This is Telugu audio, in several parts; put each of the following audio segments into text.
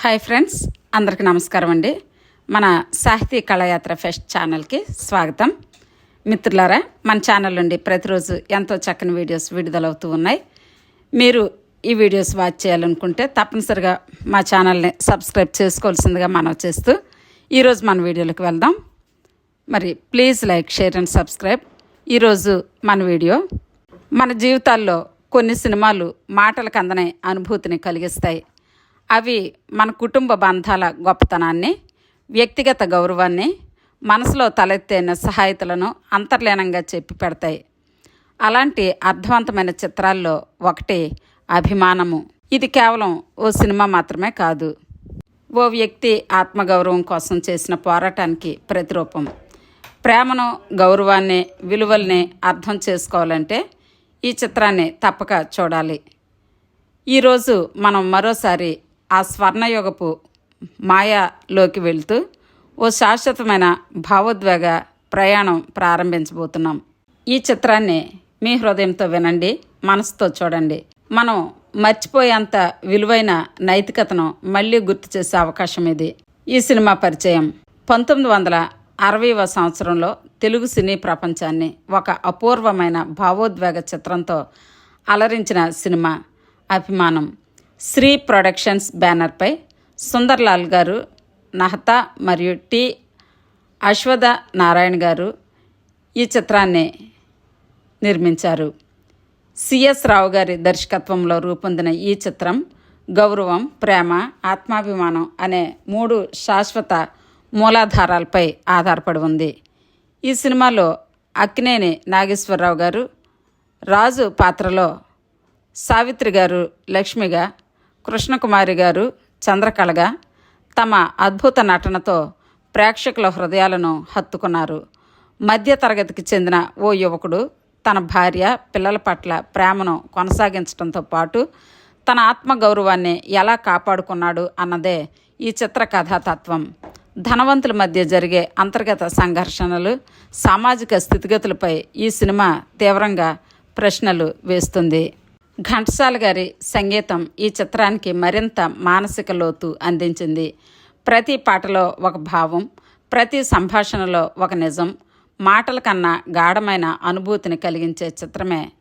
హాయ్ ఫ్రెండ్స్ అందరికీ నమస్కారం అండి. మన సాహితీ కళయాత్ర ఫెస్ట్ ఛానల్కి స్వాగతం. మిత్రులారా మన ఛానల్ నుండి ప్రతిరోజు ఎంతో చక్కని వీడియోస్ విడుదలవుతూ ఉన్నాయి. మీరు ఈ వీడియోస్ వాచ్ చేయాలనుకుంటే తప్పనిసరిగా మా ఛానల్ని సబ్స్క్రైబ్ చేసుకోవాల్సిందిగా మనం చేస్తూ ఈరోజు మన వీడియోలకు వెళ్దాం. మరి please like share and subscribe. ఈరోజు మన వీడియో మన జీవితాల్లో కొన్ని సినిమాలు మాటలకు అందనే అనుభూతిని కలిగిస్తాయి. అవి మన కుటుంబ బంధాల గొప్పతనాన్ని వ్యక్తిగత గౌరవాన్ని మనసులో తలెత్తే సహాయతలను అంతర్లీనంగా చెప్పి పెడతాయి. అలాంటి అర్థవంతమైన చిత్రాల్లో ఒకటి అభిమానము. ఇది కేవలం ఓ సినిమా మాత్రమే కాదు. ఓ వ్యక్తి ఆత్మగౌరవం కోసం చేసిన పోరాటానికి ప్రతిరూపం. ప్రేమను గౌరవాన్ని విలువల్ని అర్థం చేసుకోవాలంటే ఈ చిత్రాన్ని తప్పక చూడాలి. ఈరోజు మనం మరోసారి ఆ స్వర్ణయుగపు మాయాలోకి వెళ్తూ ఓ శాశ్వతమైన భావోద్వేగ ప్రయాణం ప్రారంభించబోతున్నాం. ఈ చిత్రాన్ని మీ హృదయంతో వినండి మనసుతో చూడండి. మనం మర్చిపోయేంత విలువైన నైతికతను మళ్ళీ గుర్తు చేసే అవకాశం ఇది. ఈ సినిమా పరిచయం పంతొమ్మిది వందల అరవైవ సంవత్సరంలో తెలుగు సినీ ప్రపంచాన్ని ఒక అపూర్వమైన భావోద్వేగ చిత్రంతో అలరించిన సినిమా అభిమానం. శ్రీ ప్రొడక్షన్స్ బ్యానర్పై సుందర్లాల్ గారు నహతా మరియు టి అశ్వథ నారాయణ గారు ఈ చిత్రాన్ని నిర్మించారు. సిఎస్ రావు గారి దర్శకత్వంలో రూపొందిన ఈ చిత్రం గౌరవం ప్రేమ ఆత్మాభిమానం అనే మూడు శాశ్వత మూలాధారాలపై ఆధారపడి ఉంది. ఈ సినిమాలో అక్కినేని నాగేశ్వరరావు గారు రాజు పాత్రలో సావిత్రి గారు లక్ష్మిగా కృష్ణకుమారి గారు చంద్రకళగా తమ అద్భుత నటనతో ప్రేక్షకుల హృదయాలను హత్తుకున్నారు. మధ్యతరగతికి చెందిన ఓ యువకుడు తన భార్య పిల్లల పట్ల ప్రేమను కొనసాగించడంతో పాటు తన ఆత్మగౌరవాన్ని ఎలా కాపాడుకున్నాడు అన్నదే ఈ చిత్ర కథాతత్వం ధనవంతుల మధ్య జరిగే అంతర్గత సంఘర్షణలు సామాజిక స్థితిగతులపై ఈ సినిమా తీవ్రంగా ప్రశ్నలు వేస్తుంది. ఘంటసాల గారి సంగీతం ఈ చిత్రానికి మరింత మానసిక లోతు అందించింది. ప్రతి పాటలో ఒక భావం ప్రతి సంభాషణలో ఒక నిజం మాటల కన్నా గాఢమైన అనుభూతిని కలిగించే చిత్రమే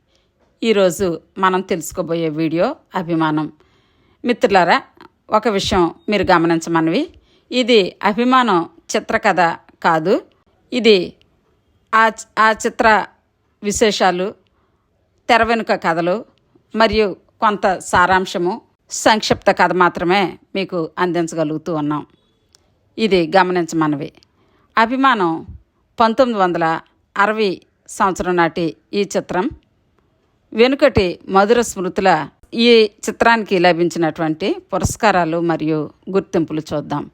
ఈరోజు మనం తెలుసుకోబోయే వీడియో అభిమానం. మిత్రులారా ఒక విషయం మీరు గమనించమనివి ఇది అభిమానం చిత్రకథ కాదు. ఇది ఆ ఆ చిత్ర విశేషాలు తెర వెనుక కథలు మరియు కొంత సారాంశము సంక్షిప్త కథ మాత్రమే మీకు అందించగలుగుతూ ఉన్నాం. ఇది గమనించమనవి అభిమానం పంతొమ్మిది వందల అరవై సంవత్సరం నాటి ఈ చిత్రం. వెనుకటి మధుర స్మృతుల ఈ చిత్రానికి లభించినటువంటి పురస్కారాలు మరియు గుర్తింపులు చూద్దాం.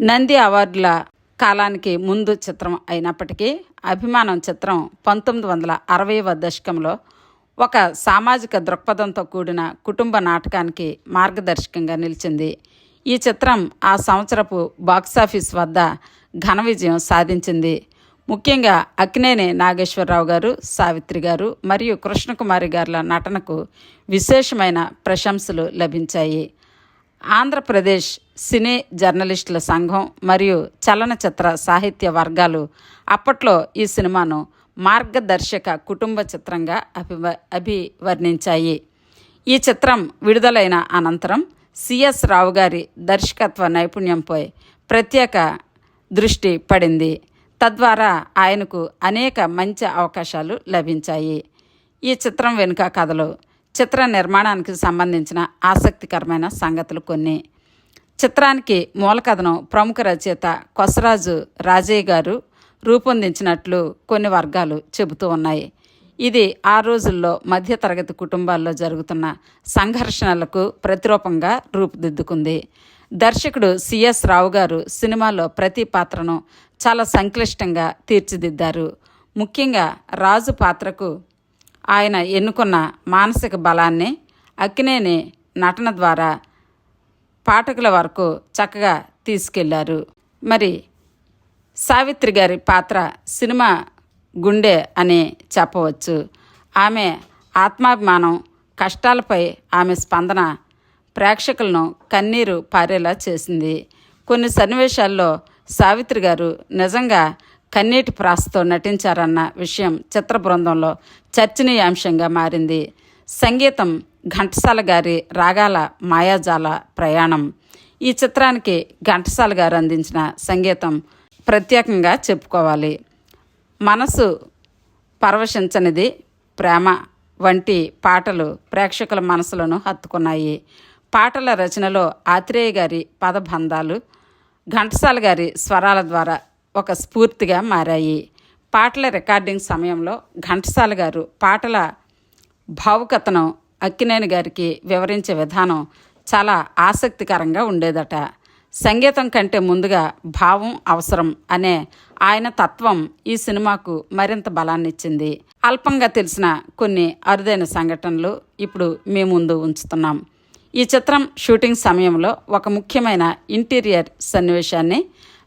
నంది అవార్డుల కాలానికి ముందు చిత్రం అయినప్పటికీ అభిమానం చిత్రం పంతొమ్మిది వందల అరవైవ దశకంలో ఒక సామాజిక దృక్పథంతో కూడిన కుటుంబ నాటకానికి మార్గదర్శకంగా నిలిచింది. ఈ చిత్రం ఆ సంవత్సరపు బాక్సాఫీస్ వద్ద ఘన విజయం సాధించింది. ముఖ్యంగా అక్నేని నాగేశ్వరరావు గారు సావిత్రి గారు మరియు కృష్ణకుమారి గారుల నటనకు విశేషమైన ప్రశంసలు లభించాయి. ఆంధ్రప్రదేశ్ సినీ జర్నలిస్టుల సంఘం మరియు చలనచిత్ర సాహిత్య వర్గాలు అప్పట్లో ఈ సినిమాను మార్గదర్శక కుటుంబ చిత్రంగా అభివ అభివర్ణించాయి. ఈ చిత్రం విడుదలైన అనంతరం సిఎస్ రావు గారి దర్శకత్వ నైపుణ్యంపై ప్రత్యేక దృష్టి పడింది. తద్వారా ఆయనకు అనేక మంచి అవకాశాలు లభించాయి. ఈ చిత్రం వెనుక కథలు చిత్ర నిర్మాణానికి సంబంధించిన ఆసక్తికరమైన సంగతులు కొన్ని. చిత్రానికి మూలకథను ప్రముఖ రచయిత కొసరాజు రాజయ్య గారు రూపొందించినట్లు కొన్ని వర్గాలు చెబుతూ ఉన్నాయి. ఇది ఆ రోజుల్లో మధ్యతరగతి కుటుంబాల్లో జరుగుతున్న సంఘర్షణలకు ప్రతిరూపంగా రూపుదిద్దుకుంది. దర్శకుడు సిఎస్ రావు గారు సినిమాలో ప్రతి పాత్రను చాలా సంక్లిష్టంగా తీర్చిదిద్దారు. ముఖ్యంగా రాజు పాత్రకు ఆయన ఎన్నుకున్న మానసిక బలాన్ని అక్కినేని నటన ద్వారా పాఠకుల వరకు చక్కగా తీసుకెళ్ళారు. మరి సావిత్రి గారి పాత్ర సినిమా గుండె అని చెప్పవచ్చు. ఆమె ఆత్మాభిమానం కష్టాలపై ఆమె స్పందన ప్రేక్షకులను కన్నీరు పారేలా చేసింది. కొన్ని సన్నివేశాల్లో సావిత్రి గారు నిజంగా కన్నీటి ప్రాసతో నటించారన్న విషయం చిత్ర బృందంలో చర్చనీయాంశంగా మారింది. సంగీతం ఘంటసాల గారి రాగాల మాయాజాల ప్రయాణం. ఈ చిత్రానికి ఘంటసాల గారు అందించిన సంగీతం ప్రత్యేకంగా చెప్పుకోవాలి. మనసు పరవశించనిది ప్రేమ వంటి పాటలు ప్రేక్షకుల మనసులను హత్తుకున్నాయి. పాటల రచనలో ఆత్రేయ గారి పదబంధాలు ఘంటసాల గారి స్వరాల ద్వారా ఒక స్ఫూర్తిగా మారాయి. పాటల రికార్డింగ్ సమయంలో ఘంటసాల గారు పాటల భావుకతను అక్కినేని గారికి వివరించే విధానం చాలా ఆసక్తికరంగా ఉండేదట. సంగీతం కంటే ముందుగా భావం అవసరం అనే ఆయన తత్వం ఈ సినిమాకు మరింత బలాన్నిచ్చింది. అల్పంగా తెలిసిన కొన్ని అరుదైన సంఘటనలు ఇప్పుడు మీ ముందు ఉంచుతున్నాం. ఈ చిత్రం షూటింగ్ సమయంలో ఒక ముఖ్యమైన ఇంటీరియర్ సన్నివేశాన్ని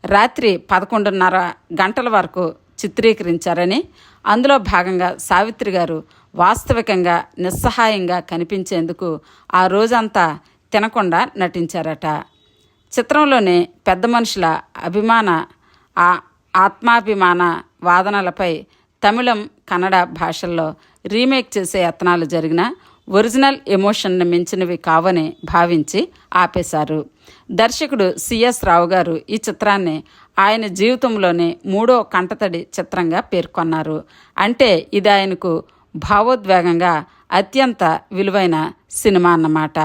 రాత్రి పదకొండున్నర గంటల వరకు చిత్రీకరించారని అందులో భాగంగా సావిత్రి గారు వాస్తవికంగా నిస్సహాయంగా కనిపించేందుకు ఆ రోజంతా తినకుండా నటించారట. చిత్రంలోని పెద్ద మనుషుల అభిమాన ఆ ఆత్మాభిమాన వాదనలపై తమిళం కన్నడ భాషల్లో రీమేక్ చేసే యత్నాలు జరిగిన ఒరిజినల్ ఎమోషన్ను మించినవి కావని భావించి ఆపేశారు. దర్శకుడు సిఎస్ రావు గారు ఈ చిత్రాన్ని ఆయన జీవితంలోనే మూడో కంటతడి చిత్రంగా పేర్కొన్నారు. అంటే ఇది ఆయనకు భావోద్వేగంగా అత్యంత విలువైన సినిమా అన్నమాట.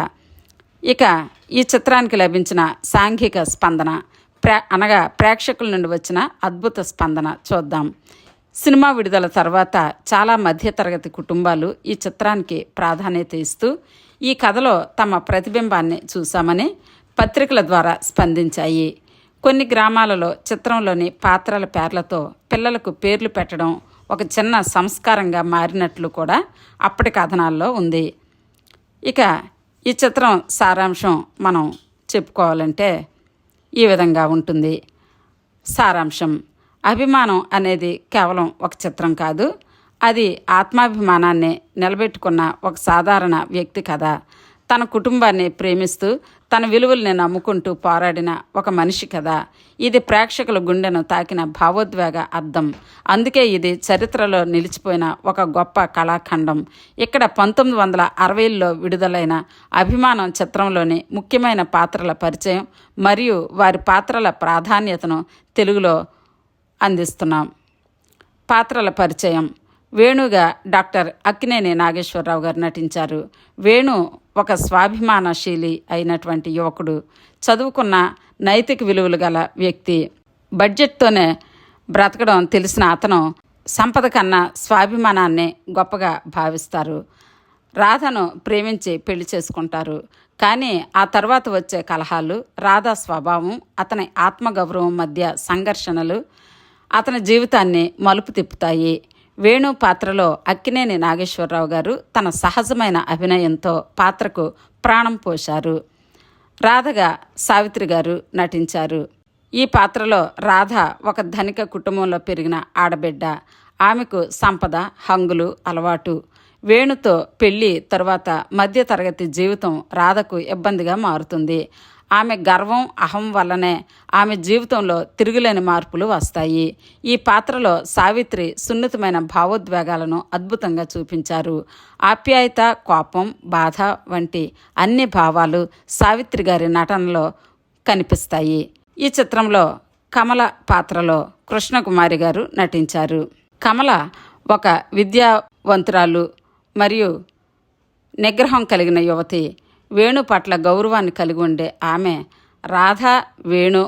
ఇక ఈ చిత్రానికి లభించిన సాంఘిక స్పందన ప్రే అనగా ప్రేక్షకుల నుండి వచ్చిన అద్భుత స్పందన చూద్దాం. సినిమా విడుదల తర్వాత చాలా మధ్యతరగతి కుటుంబాలు ఈ చిత్రానికి ప్రాధాన్యత ఇస్తూ ఈ కథలో తమ ప్రతిబింబాన్ని చూశామని పత్రికల ద్వారా స్పందించాయి. కొన్ని గ్రామాలలో చిత్రంలోని పాత్రల పేర్లతో పిల్లలకు పేర్లు పెట్టడం ఒక చిన్న సంస్కారంగా మారినట్లు కూడా అప్పటి కథనాల్లో ఉంది. ఇక ఈ చిత్రం సారాంశం మనం చెప్పుకోవాలంటే ఈ విధంగా ఉంటుంది. సారాంశం అభిమానం అనేది కేవలం ఒక చిత్రం కాదు. అది ఆత్మాభిమానాన్ని నిలబెట్టుకున్న ఒక సాధారణ వ్యక్తి కథ. తన కుటుంబాన్ని ప్రేమిస్తూ తన విలువల్ని నమ్ముకుంటూ పోరాడిన ఒక మనిషి కథ ఇది ప్రేక్షకుల గుండెను తాకిన భావోద్వేగ అర్థం అందుకే ఇది చరిత్రలో నిలిచిపోయిన ఒక గొప్ప కళాఖండం. ఇక్కడ పంతొమ్మిది వందల అరవైలో విడుదలైన అభిమానం చిత్రంలోని ముఖ్యమైన పాత్రల పరిచయం మరియు వారి పాత్రల ప్రాధాన్యతను తెలుగులో అందిస్తున్నాం. పాత్రల పరిచయం. వేణుగా డాక్టర్ అక్కినేని నాగేశ్వరరావు గారు నటించారు. వేణు ఒక స్వాభిమానశీలి అయినటువంటి యువకుడు. చదువుకున్న నైతిక విలువలు గల వ్యక్తి. బడ్జెట్తోనే బ్రతకడం తెలిసిన అతను సంపద కన్నా స్వాభిమానాన్ని గొప్పగా భావిస్తారు. రాధను ప్రేమించి పెళ్ళి చేసుకుంటారు. కానీ ఆ తర్వాత వచ్చే కలహాలు రాధా స్వభావం అతని ఆత్మగౌరవం మధ్య సంఘర్షణలు అతని జీవితాన్ని మలుపు తిప్పుతాయి. వేణు పాత్రలో అక్కినేని నాగేశ్వరరావు గారు తన సహజమైన అభినయంతో పాత్రకు ప్రాణం పోశారు. రాధగా సావిత్రి గారు నటించారు. ఈ పాత్రలో రాధ ఒక ధనిక కుటుంబంలో పెరిగిన ఆడబిడ్డ. ఆమెకు సంపద హంగులు అలవాటు. వేణుతో పెళ్ళి తరువాత మధ్యతరగతి జీవితం రాధకు ఇబ్బందిగా మారుతుంది. ఆమె గర్వం అహం వల్లనే ఆమె జీవితంలో తిరుగులేని మార్పులు వస్తాయి. ఈ పాత్రలో సావిత్రి సున్నితమైన భావోద్వేగాలను అద్భుతంగా చూపించారు. ఆప్యాయత కోపం బాధ వంటి అన్ని భావాలు సావిత్రి గారి నటనలో కనిపిస్తాయి. ఈ చిత్రంలో కమల పాత్రలో కృష్ణకుమారి గారు నటించారు. కమల ఒక విద్యావంతురాలు మరియు నిగ్రహం కలిగిన యువతి. వేణు పట్ల గౌరవాన్ని కలిగి ఉండే ఆమె రాధ వేణు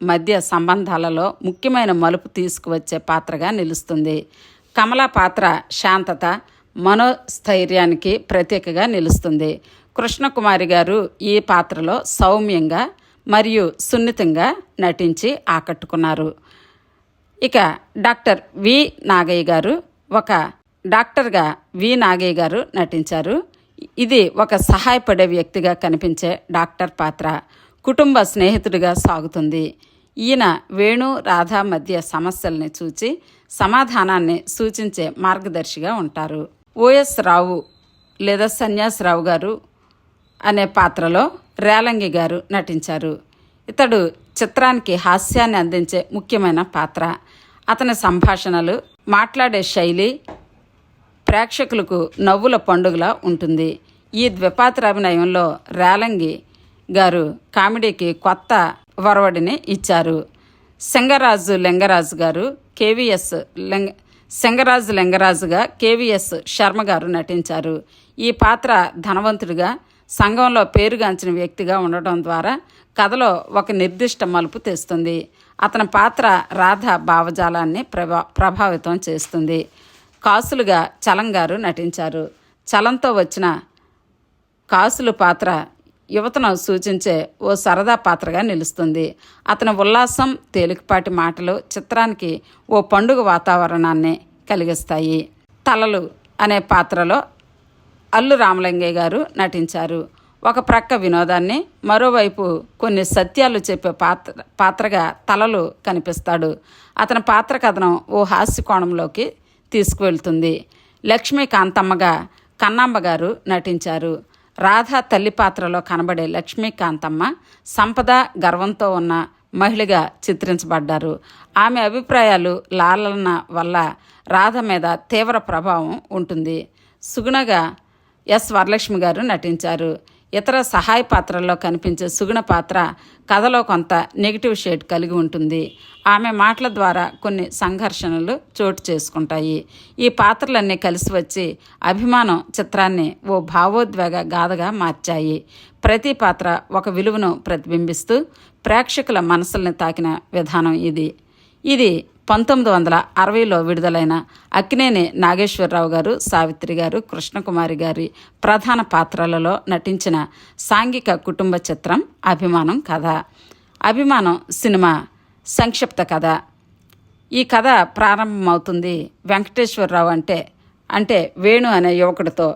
మధ్య సంబంధాలలో ముఖ్యమైన మలుపు తీసుకువచ్చే పాత్రగా నిలుస్తుంది. కమల పాత్ర శాంతత మనోస్థైర్యానికి ప్రత్యేకగా నిలుస్తుంది. కృష్ణకుమారి గారు ఈ పాత్రలో సౌమ్యంగా మరియు సున్నితంగా నటించి ఆకట్టుకున్నారు. ఇక డాక్టర్ వి నాగయ్య గారు ఒక డాక్టర్గా వి నాగయ్య గారు నటించారు. ఇది ఒక సహాయపడే వ్యక్తిగా కనిపించే డాక్టర్ పాత్ర కుటుంబ స్నేహితుడిగా సాగుతుంది. ఈయన వేణు రాధ మధ్య సమస్యల్ని చూచి సమాధానాన్ని సూచించే మార్గదర్శిగా ఉంటారు. ఓఎస్ రావు లేదా సన్యాసరావు గారు అనే పాత్రలో రేలంగి గారు నటించారు. ఇతడు చిత్రానికి హాస్యాన్ని అందించే ముఖ్యమైన పాత్ర. అతని సంభాషణలు మాట్లాడే శైలి ప్రేక్షకులకు నవ్వుల పండుగలా ఉంటుంది. ఈ ద్విపాత్రాభినయంలో రేలంగి గారు కామెడీకి కొత్త వరవడిని ఇచ్చారు. సింగరాజు లింగరాజు గారు కేవీఎస్ లింగ సింగరాజు లింగరాజుగా కేవీఎస్ శర్మ గారు నటించారు. ఈ పాత్ర ధనవంతుడిగా సంఘంలో పేరుగాంచిన వ్యక్తిగా ఉండటం ద్వారా కథలో ఒక నిర్దిష్ట మలుపు తెస్తుంది. అతని పాత్ర రాధ భావజాలాన్ని ప్రభా ప్రభావితం చేస్తుంది. కాసులుగా చలం గారు నటించారు. చలంతో వచ్చిన కాసులు పాత్ర యువతను సూచించే ఓ సరదా పాత్రగా నిలుస్తుంది. అతని ఉల్లాసం తేలికపాటి మాటలు చిత్రానికి ఓ పండుగ వాతావరణాన్ని కలిగిస్తాయి. తలలు అనే పాత్రలో అల్లు రామలింగయ్య గారు నటించారు. ఒక ప్రక్క వినోదాన్ని మరోవైపు కొన్ని సత్యాలు చెప్పే పాత్ర పాత్రగా తలలు కనిపిస్తాడు. అతని పాత్ర కథనం ఓ హాస్య కోణంలోకి తీసుకువెళ్తుంది. లక్ష్మీ కాంతమ్మగా గారు నటించారు. రాధా తల్లి పాత్రలో కనబడే లక్ష్మీకాంతమ్మ సంపద గర్వంతో ఉన్న మహిళగా చిత్రించబడ్డారు. ఆమె అభిప్రాయాలు లాలన వల్ల రాధ మీద తీవ్ర ప్రభావం ఉంటుంది. సుగుణగా ఎస్ వరలక్ష్మి గారు నటించారు. ఇతర సహాయ పాత్రల్లో కనిపించే సుగుణ పాత్ర కథలో కొంత నెగిటివ్ షేడ్ కలిగి ఉంటుంది. ఆమె మాటల ద్వారా కొన్ని సంఘర్షణలు చోటు చేసుకుంటాయి. ఈ పాత్రలన్నీ కలిసి వచ్చి అభిమానం చిత్రాన్ని ఓ భావోద్వేగ గాథగా మార్చాయి. ప్రతి పాత్ర ఒక విలువను ప్రతిబింబిస్తూ ప్రేక్షకుల మనసుల్ని తాకిన విధానం ఇది. ఇది పంతొమ్మిది వందల అరవైలో విడుదలైన అక్కినేని నాగేశ్వరరావు గారు సావిత్రి గారు కృష్ణకుమారి గారి ప్రధాన పాత్రలలో నటించిన సాంఘిక కుటుంబ చిత్రం అభిమానం కథ. అభిమానం సినిమా సంక్షిప్త కథ. ఈ కథ ప్రారంభమవుతుంది వెంకటేశ్వరరావు అంటే అంటే వేణు అనే యువకుడితో.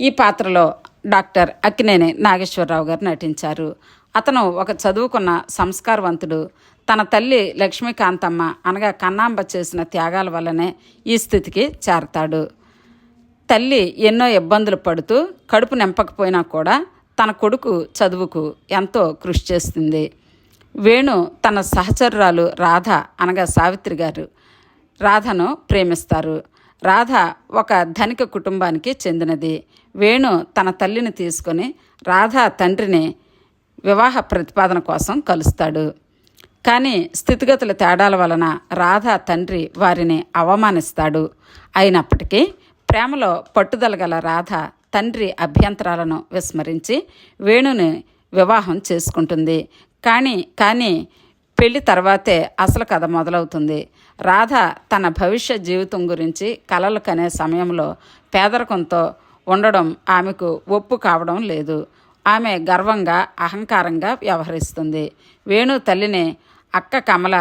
ఈ పాత్రలో డాక్టర్ అక్కినేని నాగేశ్వరరావు గారు నటించారు. అతను ఒక చదువుకున్న సంస్కారవంతుడు తన తల్లి లక్ష్మీకాంతమ్మ అనగా కన్నాంబ చేసిన త్యాగాల వల్లనే ఈ స్థితికి చేరతాడు. తల్లి ఎన్నో ఇబ్బందులు పడుతూ కడుపు నింపకపోయినా కూడా తన కొడుకు చదువుకు ఎంతో కృషి చేస్తుంది. వేణు తన సహచరురాలు రాధ అనగా సావిత్రి గారు రాధను ప్రేమిస్తారు. రాధ ఒక ధనిక కుటుంబానికి చెందినది. వేణు తన తల్లిని తీసుకొని రాధ తండ్రిని వివాహ ప్రతిపాదన కోసం కలుస్తాడు. కానీ స్థితిగతుల తేడాల వలన రాధ తండ్రి వారిని అవమానిస్తాడు. అయినప్పటికీ ప్రేమలో పట్టుదల గల రాధ తండ్రి అభ్యంతరాలను విస్మరించి వేణుని వివాహం చేసుకుంటుంది. కానీ కానీ పెళ్ళి తర్వాతే అసలు కథ మొదలవుతుంది. రాధ తన భవిష్య జీవితం గురించి కలలు కనే సమయంలో పేదరికంతో ఉండడం ఆమెకు ఒప్పు కావడం లేదు. ఆమె గర్వంగా అహంకారంగా వ్యవహరిస్తుంది. వేణు తల్లిని అక్క కమల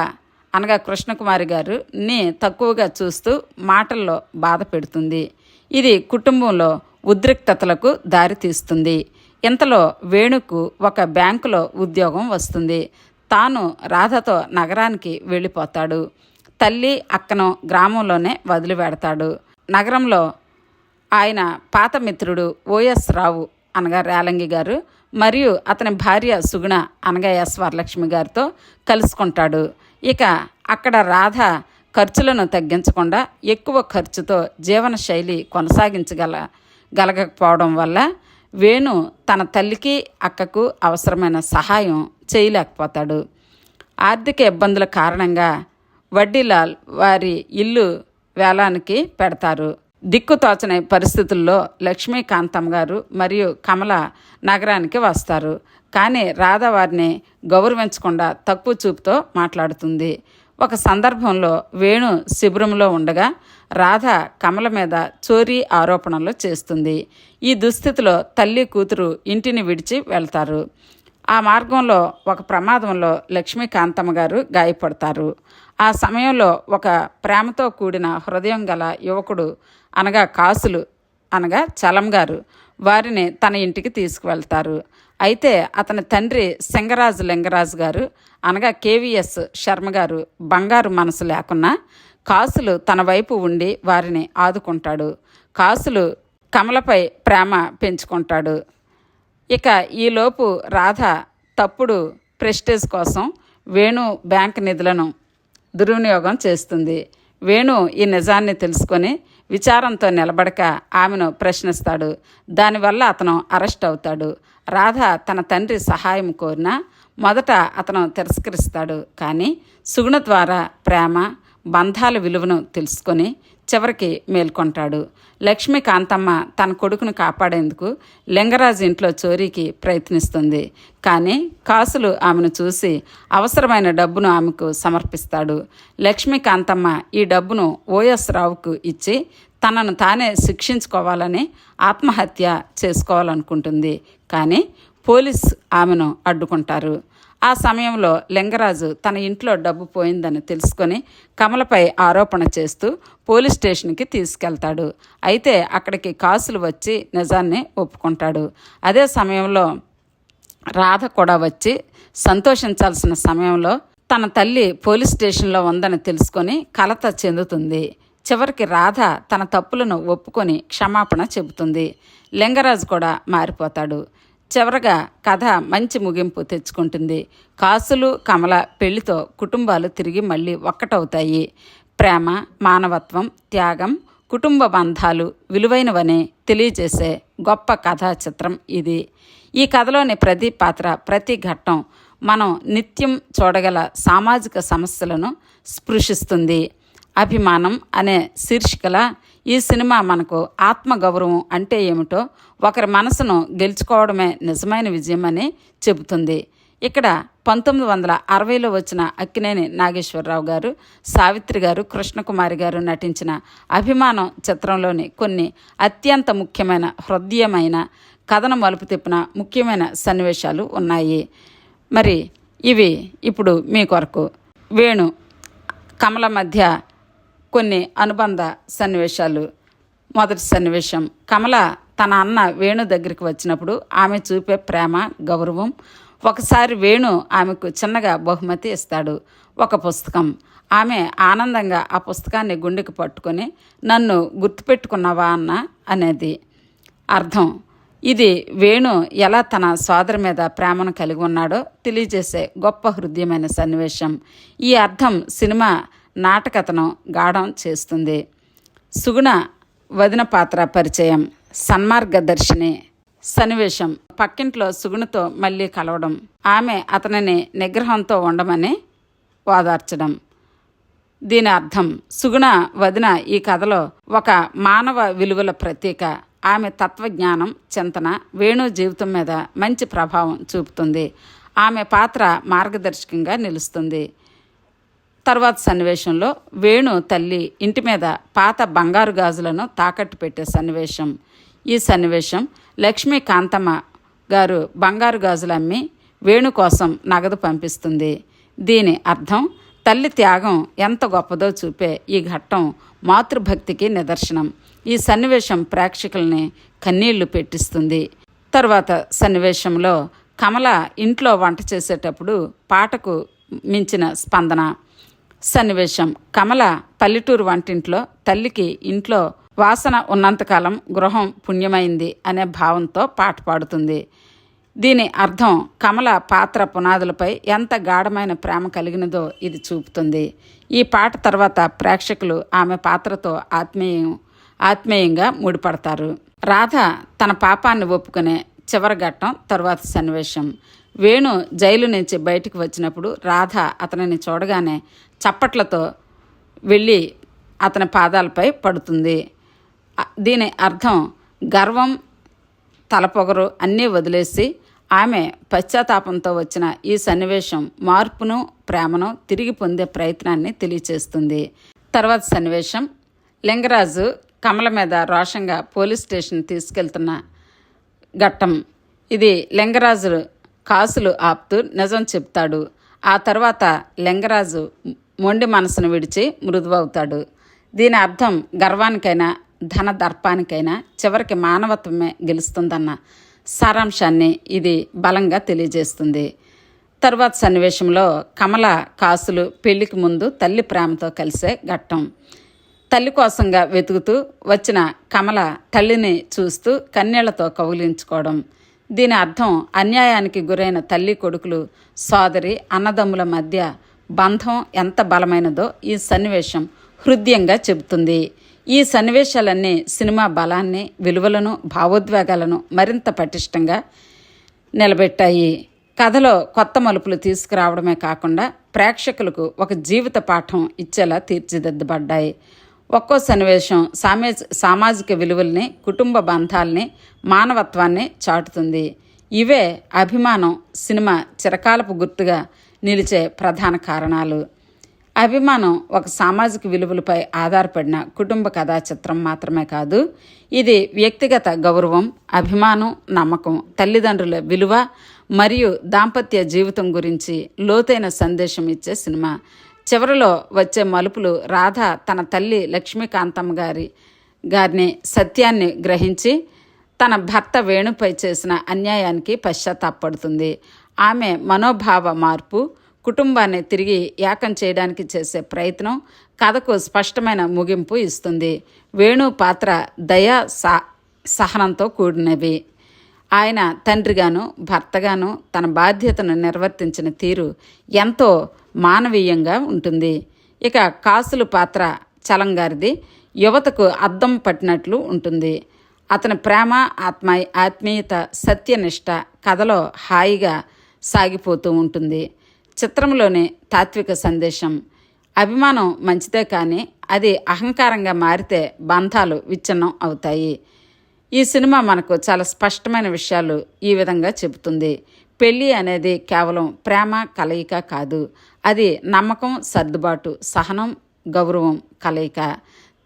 అనగా కృష్ణకుమారి గారు ని తక్కువగా చూస్తూ మాటల్లో బాధ పెడుతుంది. ఇది కుటుంబంలో ఉద్రిక్తతలకు దారితీస్తుంది ఇంతలో వేణుకు ఒక బ్యాంకులో ఉద్యోగం వస్తుంది. తాను రాధతో నగరానికి వెళ్ళిపోతాడు. తల్లి అక్కను గ్రామంలోనే వదిలిపెడతాడు నగరంలో ఆయన పాత మిత్రుడు ఓఎస్ రావు అనగా రేలంగి గారు మరియు అతని భార్య సుగుణ అనగా ఎస్ వరలక్ష్మి గారితో కలుసుకుంటాడు. ఇక అక్కడ రాధ ఖర్చులను తగ్గించకుండా ఎక్కువ ఖర్చుతో జీవన శైలి కొనసాగించగల గలగకపోవడం వల్ల వేణు తన తల్లికి అక్కకు అవసరమైన సహాయం చేయలేకపోతాడు. ఆర్థిక ఇబ్బందుల కారణంగా వడ్డీలాల్ వారి ఇల్లు వేలానికి పెడతారు. దిక్కుతోచని పరిస్థితుల్లో లక్ష్మీకాంతం గారు మరియు కమల నగరానికి వస్తారు. కానీ రాధ వారిని గౌరవించకుండా తక్కువ చూపుతో మాట్లాడుతుంది. ఒక సందర్భంలో వేణు శిబిరంలో ఉండగా రాధ కమల మీద చోరీ ఆరోపణలు చేస్తుంది. ఈ దుస్థితిలో తల్లి కూతురు ఇంటిని విడిచి వెళ్తారు. ఆ మార్గంలో ఒక ప్రమాదంలో లక్ష్మీకాంతమ్మ గారు గాయపడతారు. ఆ సమయంలో ఒక ప్రేమతో కూడిన హృదయం గల యువకుడు అనగా కాసులు అనగా చలం గారు వారిని తన ఇంటికి తీసుకువెళ్తారు. అయితే అతని తండ్రి సింగరాజు లింగరాజు గారు అనగా కేవీఎస్ శర్మ గారు బంగారు మనసు లేకున్నా కాసులు తన వైపు ఉండి వారిని ఆదుకుంటాడు. కాసులు కమలపై ప్రేమ పెంచుకుంటాడు. ఇక ఈలోపు రాధ తప్పుడు ప్రెస్టేజ్ కోసం వేణు బ్యాంక్ నిధులను దుర్వినియోగం చేస్తుంది. వేణు ఈ నిజాన్ని తెలుసుకొని విచారంతో నిలబడక ఆమెను ప్రశ్నిస్తాడు. దానివల్ల అతను అరెస్ట్ అవుతాడు. రాధ తన తండ్రి సహాయం కోరినా మొదట అతను తిరస్కరిస్తాడు. కానీ సుగుణ ద్వారా ప్రేమ బంధాల విలువను తెలుసుకొని చివరికి మేల్కొంటాడు. లక్ష్మి కాంతమ్మ తన కొడుకును కాపాడేందుకు లింగరాజు ఇంట్లో చోరీకి ప్రయత్నిస్తుంది. కానీ కాసులు ఆమెను చూసి అవసరమైన డబ్బును ఆమెకు సమర్పిస్తాడు. లక్ష్మీ కాంతమ్మ ఈ డబ్బును ఓఎస్ రావుకు ఇచ్చి తనను తానే శిక్షించుకోవాలని ఆత్మహత్య చేసుకోవాలనుకుంటుంది. కానీ పోలీస్ ఆమెను అడ్డుకుంటారు. ఆ సమయంలో లింగరాజు తన ఇంట్లో డబ్బు పోయిందని తెలుసుకొని కమలపై ఆరోపణ చేస్తూ పోలీస్ స్టేషన్కి తీసుకెళ్తాడు. అయితే అక్కడికి కాసులు వచ్చి నిజాన్ని ఒప్పుకుంటాడు. అదే సమయంలో రాధ కూడా వచ్చి సంతోషించాల్సిన సమయంలో తన తల్లి పోలీస్ స్టేషన్లో ఉందని తెలుసుకొని కలత చెందుతుంది. చివరికి రాధ తన తప్పులను ఒప్పుకొని క్షమాపణ చెబుతుంది. లింగరాజు కూడా మారిపోతాడు. చివరగా కథ మంచి ముగింపు తెచ్చుకుంటుంది. కాసులు కమల పెళ్ళితో కుటుంబాలు తిరిగి మళ్ళీ ఒక్కటవుతాయి. ప్రేమ మానవత్వం త్యాగం కుటుంబ బంధాలు విలువైనవని తెలియజేసే గొప్ప కథా చిత్రం ఇది. ఈ కథలోని ప్రతి పాత్ర ప్రతి ఘట్టం మనం నిత్యం చూడగల సామాజిక సమస్యలను స్పృశిస్తుంది. అభిమానం అనే శీర్షికల ఈ సినిమా మనకు ఆత్మగౌరవం అంటే ఏమిటో ఒకరి మనసును గెలుచుకోవడమే నిజమైన విజయం అని చెబుతుంది. ఇక్కడ పంతొమ్మిది వందల అరవైలో వచ్చిన అక్కినేని నాగేశ్వరరావు గారు సావిత్రి గారు కృష్ణకుమారి గారు నటించిన అభిమానం చిత్రంలోని కొన్ని అత్యంత ముఖ్యమైన హృదయమైన కథను మలుపు తిప్పిన ముఖ్యమైన సన్నివేశాలు ఉన్నాయి. మరి ఇవి ఇప్పుడు మీ కొరకు. వేణు కమల మధ్య కొన్ని అనుబంధ సన్నివేశాలు. మొదటి సన్నివేశం. కమల తన అన్న వేణు దగ్గరికి వచ్చినప్పుడు ఆమె చూపే ప్రేమ గౌరవం. ఒకసారి వేణు ఆమెకు చిన్నగా బహుమతి ఇస్తాడు. ఒక పుస్తకం. ఆమె ఆనందంగా ఆ పుస్తకాన్ని గుండెకి పట్టుకొని నన్ను గుర్తుపెట్టుకున్నావా అన్న? అనేది. అర్థం. ఇది వేణు ఎలా తన సోదరి మీద ప్రేమను కలిగి ఉన్నాడో తెలియజేసే గొప్ప హృదయమైన సన్నివేశం. ఈ అర్థం సినిమా నాటకతను గాఢం చేస్తుంది. సుగుణ వదిన పాత్ర పరిచయం. సన్మార్గదర్శిని సన్నివేశం. పక్కింట్లో సుగుణతో మళ్ళీ కలవడం. ఆమె అతనిని నిగ్రహంతో ఉండమని ఓదార్చడం. దీని అర్థం సుగుణ వదిన ఈ కథలో ఒక మానవ విలువల ప్రతీక. ఆమె తత్వజ్ఞానం చింతన వేణు జీవితం మీద మంచి ప్రభావం చూపుతుంది. ఆమె పాత్ర మార్గదర్శకంగా నిలుస్తుంది. తర్వాత సన్నివేశంలో వేణు తల్లి ఇంటి మీద పాత బంగారు గాజులను తాకట్టు పెట్టే సన్నివేశం. ఈ సన్నివేశం లక్ష్మీ కాంతమ్మ గారు బంగారు గాజులు అమ్మి వేణు కోసం నగదు పంపిస్తుంది. దీని అర్థం తల్లి త్యాగం ఎంత గొప్పదో చూపే ఈ ఘట్టం మాతృభక్తికి నిదర్శనం. ఈ సన్నివేశం ప్రేక్షకుల్ని కన్నీళ్ళు పెట్టిస్తుంది. తర్వాత సన్నివేశంలో కమల ఇంట్లో వంట చేసేటప్పుడు పాటకు మించిన స్పందన. సన్నివేశం. కమల పల్లెటూరు వంటింట్లో తల్లికి ఇంట్లో వాసన ఉన్నంతకాలం గృహం పుణ్యమైంది అనే భావంతో పాట పాడుతుంది. దీని అర్థం కమల పాత్ర పునాదులపై ఎంత గాఢమైన ప్రేమ కలిగినదో ఇది చూపుతుంది. ఈ పాట తర్వాత ప్రేక్షకులు ఆమె పాత్రతో ఆత్మీయం ఆత్మీయంగా ముడిపడతారు. రాధ తన పాపాన్ని ఒప్పుకునే చివరి ఘట్టం తరువాత సన్నివేశం. వేణు జైలు నుంచి బయటికి వచ్చినప్పుడు రాధ అతనిని చూడగానే చప్పట్లతో వెళ్ళి అతని పాదాలపై పడుతుంది. దీని అర్థం గర్వం తలపొగరు అన్నీ వదిలేసి ఆమె పశ్చాత్తాపంతో వచ్చిన ఈ సన్నివేశం మార్పును ప్రేమను తిరిగి పొందే ప్రయత్నాన్ని తెలియచేస్తుంది. తర్వాత సన్నివేశం. లింగరాజు కమల మీద రోషంగా పోలీస్ స్టేషన్ తీసుకెళ్తున్న ఘట్టం. ఇది లింగరాజు కాసులు ఆపుతూ నిజం చెప్తాడు. ఆ తర్వాత లింగరాజు మొండి మనసును విడిచి మృదువవుతాడు. దీని అర్థం గర్వానికైనా ధన దర్పానికైనా చివరికి మానవత్వమే గెలుస్తుందన్న సారాంశాన్ని ఇది బలంగా తెలియజేస్తుంది. తరువాత సన్నివేశంలో కమల కాసులు పెళ్ళికి ముందు తల్లి ప్రేమతో కలిసే ఘట్టం. తల్లి కోసంగా వెతుకుతూ వచ్చిన కమల తల్లిని చూస్తూ కన్నీళ్ళతో కౌగిలించుకోవడం. దీని అర్థం అన్యాయానికి గురైన తల్లి కొడుకులు సోదరి అన్నదమ్ముల మధ్య బంధం ఎంత బలమైనదో ఈ సన్నివేశం హృదయంగా చెబుతుంది. ఈ సన్నివేశాలన్నీ సినిమా బలాన్ని విలువలను భావోద్వేగాలను మరింత పటిష్టంగా నిలబెట్టాయి. కథలో కొత్త మలుపులు తీసుకురావడమే కాకుండా ప్రేక్షకులకు ఒక జీవిత పాఠం ఇచ్చేలా తీర్చిదిద్దబడ్డాయి. ఒక్కో సన్నివేశం సామే సామాజిక విలువల్ని కుటుంబ బంధాల్ని మానవత్వాన్ని చాటుతుంది. ఇవే అభిమానం సినిమా చిరకాలపు గుర్తుగా నిలిచే ప్రధాన కారణాలు. అభిమానం ఒక సామాజిక విలువలపై ఆధారపడిన కుటుంబ కథా చిత్రం మాత్రమే కాదు ఇది వ్యక్తిగత గౌరవం అభిమానం నమ్మకం తల్లిదండ్రుల విలువ మరియు దాంపత్య జీవితం గురించి లోతైన సందేశం ఇచ్చే సినిమా. చివరిలో వచ్చే మలుపులు రాధ తన తల్లి లక్ష్మీకాంతమ్మ గారి గారిని సత్యాన్ని గ్రహించి తన భర్త వేణుపై చేసిన అన్యాయానికి పశ్చాత్తాపడుతుంది ఆమె మనోభావ మార్పు కుటుంబాన్ని తిరిగి ఏకం చేయడానికి చేసే ప్రయత్నం కథకు స్పష్టమైన ముగింపు ఇస్తుంది. వేణు పాత్ర దయా సా సహనంతో కూడినవి. ఆయన తండ్రిగాను భర్తగాను తన బాధ్యతను నిర్వర్తించిన తీరు ఎంతో మానవీయంగా ఉంటుంది. ఇక కాసులు పాత్ర చలంగారిది యువతకు అద్దం పట్టినట్లు ఉంటుంది. అతని ప్రేమ ఆత్మ ఆత్మీయత సత్యనిష్ట కథలో హాయిగా సాగిపోతూ ఉంటుంది. చిత్రంలోని తాత్విక సందేశం. అభిమానం మంచిదే కానీ అది అహంకారంగా మారితే బంధాలు విచ్ఛిన్నం అవుతాయి. ఈ సినిమా మనకు చాలా స్పష్టమైన విషయాలు ఈ విధంగా చెబుతుంది. పెళ్ళి అనేది కేవలం ప్రేమ కలయిక కాదు. అది నమ్మకం సర్దుబాటు సహనం గౌరవం కలయిక.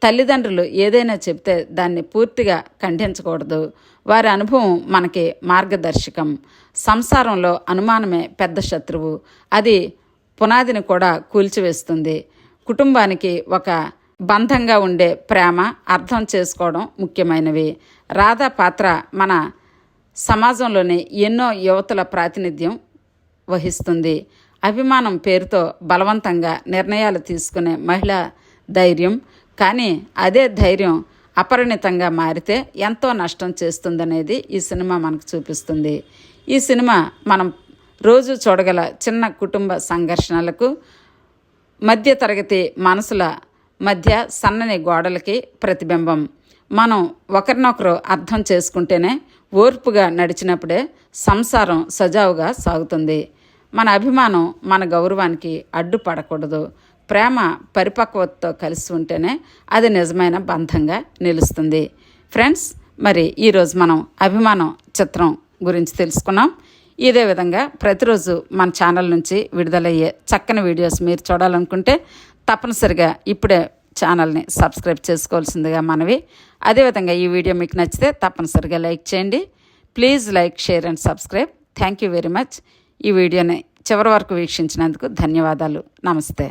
తల్లిదండ్రులు ఏదైనా చెప్తే దాన్ని పూర్తిగా ఖండించకూడదు. వారి అనుభవం మనకి మార్గదర్శకం. సంసారంలో అనుమానమే పెద్ద శత్రువు. అది పునాదిని కూడా కూల్చివేస్తుంది. కుటుంబానికి ఒక బంధంగా ఉండే ప్రేమ అర్థం చేసుకోవడం ముఖ్యమైనవి. రాధా పాత్ర మన సమాజంలోని ఎన్నో యువతుల ప్రాతినిధ్యం వహిస్తుంది. అభిమానం పేరుతో బలవంతంగా నిర్ణయాలు తీసుకునే మహిళా ధైర్యం కానీ అదే ధైర్యం అపరిణితంగా మారితే ఎంతో నష్టం చేస్తుందనేది ఈ సినిమా మనకు చూపిస్తుంది. ఈ సినిమా మనం రోజు చూడగల చిన్న కుటుంబ సంఘర్షణలకు మధ్యతరగతి మనసుల మధ్య సన్నని గోడలకి ప్రతిబింబం. మనం ఒకరినొకరు అర్థం చేసుకుంటేనే ఓర్పుగా నడిచినప్పుడే సంసారం సజావుగా సాగుతుంది. మన అభిమానం మన గౌరవానికి అడ్డుపడకూడదు. ప్రేమ పరిపక్వతతో కలిసి ఉంటేనే అది నిజమైన బంధంగా నిలుస్తుంది. ఫ్రెండ్స్ మరి ఈరోజు మనం అభిమానం చిత్రం గురించి తెలుసుకున్నాం. ఇదే విధంగా ప్రతిరోజు మన ఛానల్ నుంచి విడుదలయ్యే చక్కని వీడియోస్ మీరు చూడాలనుకుంటే తప్పనిసరిగా ఇప్పుడే ఛానల్ని సబ్స్క్రైబ్ చేసుకోవాల్సిందిగా మనవి. అదేవిధంగా ఈ వీడియో మీకు నచ్చితే తప్పనిసరిగా లైక్ చేయండి. Please like share and subscribe thank you very much ఈ వీడియోని చివరి వరకు వీక్షించినందుకు ధన్యవాదాలు. నమస్తే.